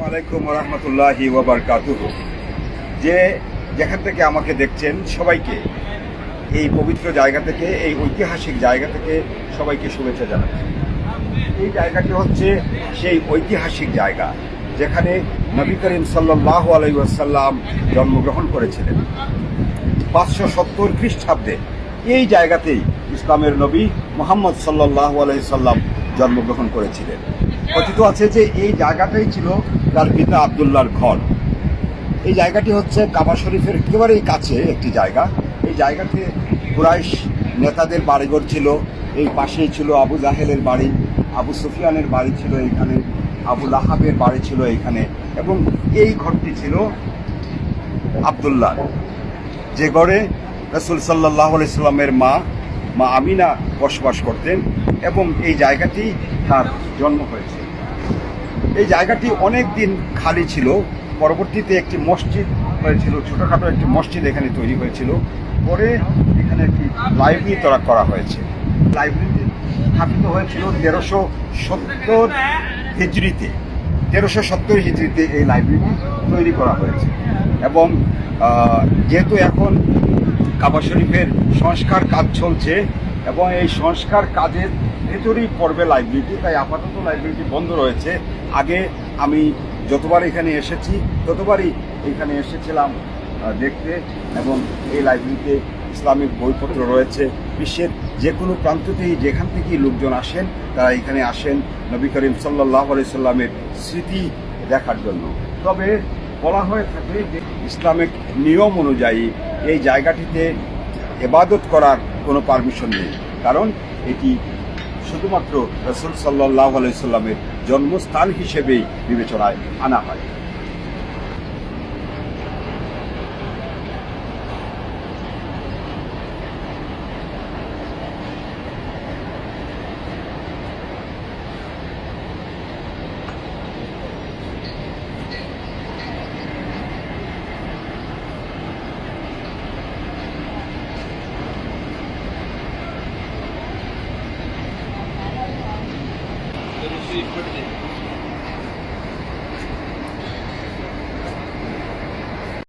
আসসালামু আলাইকুম রহমতুল্লাহি ওবরকাতুহ। যে যেখান থেকে আমাকে দেখছেন সবাইকে এই পবিত্র জায়গা থেকে, এই ঐতিহাসিক জায়গা থেকে সবাইকে শুভেচ্ছা জানাচ্ছি। এই জায়গাটি হচ্ছে সেই ঐতিহাসিক জায়গা যেখানে নবী করিম সাল্লাহ আলাইসাল্লাম জন্মগ্রহণ করেছিলেন। পাঁচশো সত্তর খ্রিস্টাব্দে এই জায়গাতেই ইসলামের নবী মোহাম্মদ সাল্লাহ আলাইসাল্লাম জন্মগ্রহণ করেছিলেন। কথিত আছে যে এই জায়গাটাই ছিল তার পিতা আবদুল্লার ঘর। এই জায়গাটি হচ্ছে কাবা শরীফের একেবারেই কাছে একটি জায়গা। এই জায়গাতে কুরাইশ নেতাদের বাড়িঘর ছিল, এই পাশেই ছিল আবু জাহেলের বাড়ি, আবু সুফিয়ানের বাড়ি ছিল এখানে, আবু লাহাবের বাড়ি ছিল এখানে, এবং এই ঘরটি ছিল আবদুল্লাহ যে গড়ে রসুল সাল্লাহ সাল্লামের মা মা আমিনা বসবাস করতেন, এবং এই জায়গাটি তার জন্ম হয়েছে। এই জায়গাটি অনেক দিন খালি ছিল। পরবর্তীতে একটি মসজিদ হয়েছিল, ছোটোখাটো একটি মসজিদ এখানে তৈরি হয়েছিল। পরে এখানে একটি লাইব্রেরি তৈরি করা হয়েছে। লাইব্রেরিটি স্থাপিত হয়েছিল তেরোশো সত্তর হিজড়িতে। তেরোশো সত্তর হিজড়িতে এই লাইব্রেরিটি তৈরি করা হয়েছে। এবং যেহেতু এখন কাবা শরীফের সংস্কার কাজ চলছে এবং এই সংস্কার কাজের ভেতরেই পড়বে লাইব্রেরিটি তাই আপাতত লাইব্রেরিটি বন্ধ রয়েছে। আগে আমি যতবার এখানে এসেছি, ততবারই এখানে এসেছিলাম দেখতে এবং এই লাইব্রেরিতে ইসলামিক বইপত্র রয়েছে। বিশ্বের যে কোনো প্রান্ততেই যেখান থেকেই লোকজন আসেন, তারা এখানে আসেন নবী করিম সাল্লাহ সাল্লামের স্মৃতি দেখার জন্য। তবে বলা হয়ে থাকে যে ইসলামিক নিয়ম অনুযায়ী এই জায়গাটিতে এবাদত করার কোনো পারমিশন নেই। কারণ এটি শুধুমাত্র রসুল সাল্লাহ আলাইসাল্লামের জন্মস্থান হিসেবেই বিবেচনায় আনা হয়। しい。